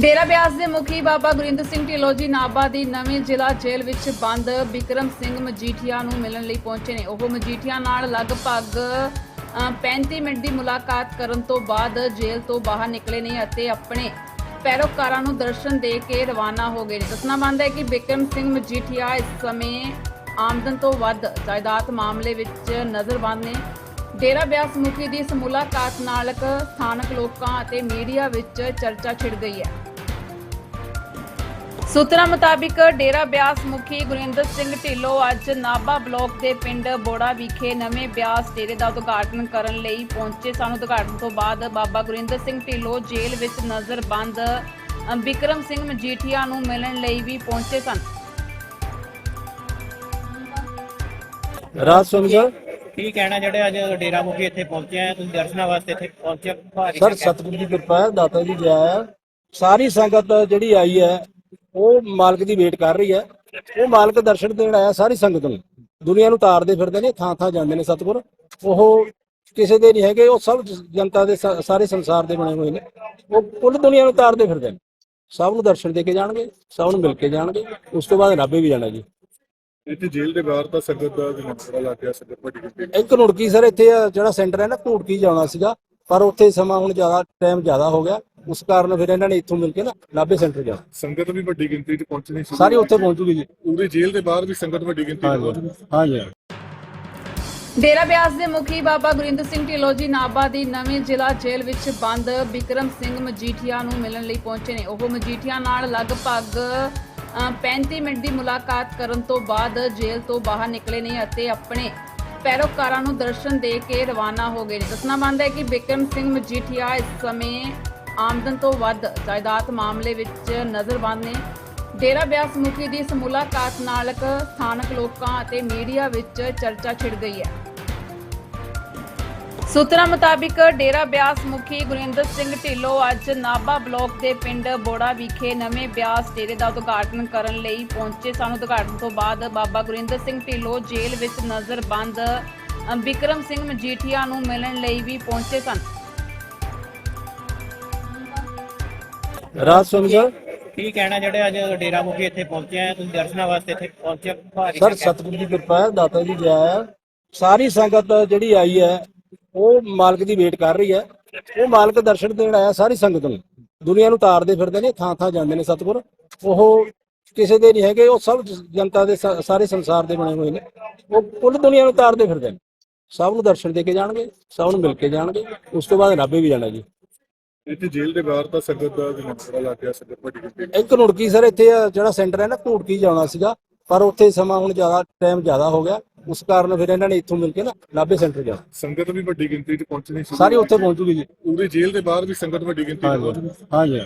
ਡੇਰਾ ਬਿਆਸ ਦੇ ਮੁਖੀ ਬਾਬਾ ਗੁਰਿੰਦਰ ਸਿੰਘ ਢਿੱਲੋਂ ਜੀ ਨਾਭਾ ਦੀ ਨਵੀਂ ਜ਼ਿਲ੍ਹਾ ਜੇਲ੍ਹ ਵਿੱਚ ਬੰਦ ਬਿਕਰਮ ਸਿੰਘ ਮਜੀਠੀਆ ਨੂੰ ਮਿਲਣ ਲਈ ਪਹੁੰਚੇ ਨੇ। ਉਹ ਮਜੀਠੀਆ ਨਾਲ ਲਗਭਗ ਅ, 35 ਮਿੰਟ ਦੀ ਮੁਲਾਕਾਤ ਕਰਨ ਤੋਂ ਬਾਅਦ ਜੇਲ੍ਹ ਤੋਂ ਬਾਹਰ ਨਿਕਲੇ ਨੇ ਅਤੇ ਆਪਣੇ ਪੈਰੋਕਾਰਾਂ ਨੂੰ ਦਰਸ਼ਨ ਦੇ ਕੇ ਰਵਾਨਾ ਹੋ ਗਏ ਨੇ। ਦੱਸਣਾ ਬਣਦਾ ਹੈ ਕਿ ਬਿਕਰਮ ਸਿੰਘ ਮਜੀਠੀਆ ਇਸ ਸਮੇਂ ਆਮਦਨ ਤੋਂ ਵੱਧ ਜਾਇਦਾਦ ਮਾਮਲੇ ਵਿੱਚ ਨਜ਼ਰਬੰਦ ਨੇ। ਡੇਰਾ ਬਿਆਸ ਮੁਖੀ ਦੀ ਇਸ ਮੁਲਾਕਾਤ ਨਾਲ ਸਥਾਨਕ ਲੋਕਾਂ ਅਤੇ ਮੀਡੀਆ ਵਿੱਚ ਚਰਚਾ ਛਿੜ ਗਈ ਹੈ। ਸੂਤਰਾਂ ਮੁਤਾਬਿਕ ਡੇਰਾ ਬਿਆਸ ਮੁਖੀ ਗੁਰਿੰਦਰ ਸਿੰਘ ਢਿੱਲੋਂ ਅੱਜ ਨਾਭਾ ਬਲਾਕ ਦੇ ਪਿੰਡ ਬੋੜਾ ਵਿਖੇ ਨਵੇਂ ਬਿਆਸ ਡੇਰੇ ਦਾ ਉਦਘਾਟਨ ਕਰਨ ਲਈ ਪਹੁੰਚੇ ਸਨ। ਉਦਘਾਟਨ ਤੋਂ ਬਾਅਦ ਬਾਬਾ ਗੁਰਿੰਦਰ ਸਿੰਘ ਢਿੱਲੋਂ ਜੇਲ੍ਹ ਵਿੱਚ ਨਜ਼ਰਬੰਦ ਅ, ਬਿਕਰਮ ਸਿੰਘ ਮਜੀਠੀਆ ਨੂੰ ਮਿਲਣ ਲਈ ਵੀ ਪਹੁੰਚੇ ਸਨ। ਰਾਜ ਸਿੰਘ ਸਰ। ਕੀ ਕਹਿਣਾ ਜਿਹੜੇ ਅੱਜ ਡੇਰਾ ਮੁਖੀ ਇੱਥੇ ਪਹੁੰਚੇ ਆ? ਤੁਸੀਂ ਦਰਸ਼ਨਾਂ ਵਾਸਤੇ ਇੱਥੇ ਪਹੁੰਚੇ? ਭਾਰੀ ਸਰ ਸਤਿਗੁਰੂ ਦੀ ਕਿਰਪਾ ਹੈ ਦਾਤਾ ਜੀ ਜੈ ਸਾਰੀ ਸੰਗਤ ਜਿਹੜੀ ਆਈ ਹੈ ਉਹ ਮਾਲਕ ਦੀ ਵੇਟ ਕਰ ਰਹੀ ਹੈ। ਉਹ ਮਾਲਕ ਦਰਸ਼ਨ ਦੇਣ ਆਇਆ ਸਾਰੀ ਸੰਗਤ ਨੂੰ। ਦੁਨੀਆ ਨੂੰ ਤਾਰਦੇ ਫਿਰਦੇ ਨੇ ਥਾਂ ਥਾਂ ਜਾਂਦੇ ਨੇ ਸਤਿਗੁਰ। ਉਹ ਕਿਸੇ ਦੇ ਨਹੀਂ ਹੈਗੇ ਉਹ ਸਭ ਜਨਤਾ ਦੇ ਸਾਰੇ ਸੰਸਾਰ ਦੇ ਬਣੇ ਹੋਏ ਨੇ। ਉਹ ਕੁੱਲ ਦੁਨੀਆ ਨੂੰ ਤਾਰਦੇ ਫਿਰਦੇ ਨੇ। ਸਭ ਨੂੰ ਦਰਸ਼ਨ ਦੇ ਕੇ ਜਾਣਗੇ ਸਭ ਨੂੰ ਮਿਲ ਕੇ ਜਾਣਗੇ ਉਸ ਤੋਂ ਬਾਅਦ ਨਾਭੇ ਵੀ ਜਾਣਾ ਜੀ। ਇੱਥੇ ਜੇਲ੍ਹ ਦੇ ਬਾਹਰ ਤਾਂ ਸੰਗਤ ਦਾ ਨੰਬਰ ਲੱਗ ਗਿਆ ਸੰਗਤ ਵੱਡੀ ਗਿਣਤੀ ਇੱਕ ਨੁੜਕੀ ਸਰ ਇੱਥੇ ਜਿਹੜਾ ਸੈਂਟਰ ਹੈ ਨਾ ਘੂੜਕੀ ਜਾਣਾ ਸੀਗਾ। ਪਰ ਉੱਥੇ ਸਮਾਂ ਹੁਣ ਜ਼ਿਆਦਾ ਟਾਈਮ ਜ਼ਿਆਦਾ ਹੋ ਗਿਆ। ਉਸ ਕਾਰਨ ਫਿਰ ਇਹਨਾਂ ਨੇ ਇੱਥੋਂ ਮਿਲ ਕੇ ਨਾ ਨਾਭੇ ਸੈਂਟਰ ਜਾ ਸੰਗਤ ਵੀ ਵੱਡੀ ਗਿਣਤੀ 'ਚ ਪਹੁੰਚਣੀ ਸੀ। ਸਾਰੀ ਉੱਥੇ ਪਹੁੰਚੂਗੀ ਜੀ। ਪੂਰੀ ਜੇਲ੍ਹ ਦੇ ਬਾਹਰ ਵੀ ਸੰਗਤ ਵੱਡੀ ਗਿਣਤੀ 'ਚ ਪਹੁੰਚਣੀ ਹਾਂਜੀ। ਡੇਰਾ ਬਿਆਸ ਦੇ ਮੁਖੀ ਬਾਬਾ ਗੁਰਿੰਦਰ ਸਿੰਘ ਢਿੱਲੋਂ ਜੀ ਨਾਭਾ ਦੀ ਨਵੀਂ ਜ਼ਿਲ੍ਹਾ ਜੇਲ੍ਹ ਵਿੱਚ ਬੰਦ ਬਿਕਰਮ ਸਿੰਘ ਮਜੀਠੀਆ ਨੂੰ ਮਿਲਣ ਲਈ ਪਹੁੰਚੇ ਨੇ। ਉਹ ਮਜੀਠੀਆ ਨਾਲ ਲਗਭਗ ਅ, 35 ਮਿੰਟ ਦੀ ਮੁਲਾਕਾਤ ਕਰਨ ਤੋਂ ਬਾਅਦ ਜੇਲ੍ਹ ਤੋਂ ਬਾਹਰ ਨਿਕਲੇ ਨੇ ਅਤੇ ਆਪਣੇ ਪੈਰੋਕਾਰਾਂ ਨੂੰ ਦਰਸ਼ਨ ਦੇ ਕੇ ਰਵਾਨਾ ਹੋ ਗਏ ਨੇ। ਦੱਸਣਾ ਬਣਦਾ ਹੈ ਕਿ ਬਿਕਰਮ ਸਿੰਘ ਮਜੀਠੀਆ ਇਸ ਸਮੇਂ ਆਮਦਨ ਤੋਂ ਵੱਧ ਜਾਇਦਾਦ ਮਾਮਲੇ ਵਿੱਚ ਨਜ਼ਰਬੰਦ ਨੇ ਡੇਰਾ ਬਿਆਸ ਮੁਖੀ ਦੀ ਇਸ ਮੁਲਾਕਾਤ ਨਾਲ ਸਥਾਨਕ ਲੋਕਾਂ ਅਤੇ ਮੀਡੀਆ ਵਿੱਚ ਚਰਚਾ ਛਿੜ ਗਈ ਹੈ। ਸੂਤਰਾਂ ਮੁਤਾਬਿਕ ਡੇਰਾ ਬਿਆਸ ਮੁਖੀ ਗੁਰਿੰਦਰ ਸਿੰਘ ਢਿੱਲੋਂ ਅੱਜ ਨਾਭਾ ਬਲਾਕ ਦੇ ਪਿੰਡ ਬੋੜਾ ਵਿਖੇ ਨਵੇਂ ਬਿਆਸ ਡੇਰੇ ਦਾ ਉਦਘਾਟਨ ਕਰਨ ਲਈ ਪਹੁੰਚੇ ਸਨ। ਉਦਘਾਟਨ ਤੋਂ ਬਾਅਦ ਬਾਬਾ ਗੁਰਿੰਦਰ ਸਿੰਘ ਢਿੱਲੋਂ ਜੇਲ੍ਹ ਵਿੱਚ ਨਜ਼ਰਬੰਦ ਬਿਕਰਮ ਸਿੰਘ ਮਜੀਠੀਆ ਨੂੰ ਮਿਲਣ ਲਈ ਵੀ ਪਹੁੰਚੇ ਸਨ। ਰਾਜ ਸਰ ਕੀ ਕਹਿਣਾ ਜਿਹੜੇ ਅੱਜ ਡੇਰਾ ਮੁਖੀ ਇੱਥੇ ਪਹੁੰਚੇ ਆ? ਤੁਸੀਂ ਦਰਸ਼ਨਾਂ ਵਾਸਤੇ ਇੱਥੇ ਪਹੁੰਚੇ ਹੋ? ਭਾਰੀ ਸਰ ਸਤਿਗੁਰੂ ਦੀ ਕਿਰਪਾ ਹੈ ਦਾਤਾ ਜੀ ਜੈ ਹੈ। ਸਾਰੀ ਸੰਗਤ ਜਿਹੜੀ ਆਈ ਹੈ ਉਹ ਮਾਲਕ ਦੀ ਵੇਟ ਕਰ ਰਹੀ ਹੈ। ਉਹ ਮਾਲਕ ਦਰਸ਼ਨ ਦੇਣ ਆਇਆ ਸਾਰੀ ਸੰਗਤ ਨੂੰ। ਦੁਨੀਆ ਨੂੰ ਤਾਰਦੇ ਫਿਰਦੇ ਨੇ ਥਾਂ ਥਾਂ ਜਾਂਦੇ ਨੇ ਸਤਿਗੁਰ। ਉਹ ਕਿਸੇ ਦੇ ਨਹੀਂ ਹੈਗੇ ਉਹ ਸਭ ਜਨਤਾ ਦੇ ਸਾਰੇ ਸੰਸਾਰ ਦੇ ਬਣੇ ਹੋਏ ਨੇ। ਉਹ ਕੁੱਲ ਦੁਨੀਆ ਨੂੰ ਤਾਰਦੇ ਫਿਰਦੇ ਨੇ। ਸਭ ਨੂੰ ਦਰਸ਼ਨ ਦੇ ਕੇ ਜਾਣਗੇ ਸਭ ਨੂੰ ਮਿਲ ਕੇ ਜਾਣਗੇ। ਉਸ ਤੋਂ ਬਾਅਦ ਨਾਭੇ ਵੀ ਜਾਣਾ ਜੀ। ਇੱਥੇ ਜੇਲ੍ਹ ਦੇ ਬਾਹਰ ਤਾਂ ਸੰਗਤ ਦਾ ਨੰਬਰ ਲੱਗ ਗਿਆ ਸੰਗਤ ਵੱਡੀ ਗਿਣਤੀ 'ਚ ਇੱਕ ਨੁੜਕੀ ਸਰ ਇੱਥੇ ਆ ਜਿਹੜਾ ਸੈਂਟਰ ਹੈ ਨਾ ਘੂੜਕੀ ਜਾਣਾ ਸੀਗਾ ਪਰ ਉੱਥੇ ਸਮਾਂ ਹੁਣ ਜ਼ਿਆਦਾ ਟਾਈਮ ਜ਼ਿਆਦਾ ਹੋ ਗਿਆ। ਉਸ ਕਾਰਨ ਫਿਰ ਇਹਨਾਂ ਨੇ ਇੱਥੋਂ ਮਿਲ ਕੇ ਨਾ ਨਾਭੇ ਸੈਂਟਰ ਜਾ ਸੰਗਤ ਵੀ ਵੱਡੀ ਗਿਣਤੀ 'ਚ ਪਹੁੰਚਣੀ ਸੀ ਸਾਰੀ ਉੱਥੇ ਪਹੁੰਚੂਗੀ ਜੀ। ਪੂਰੀ ਜੇਲ੍ਹ ਦੇ ਬਾਹਰ ਵੀ ਸੰਗਤ ਵੱਡੀ ਗਿਣਤੀ 'ਚ ਹਾਂਜੀ।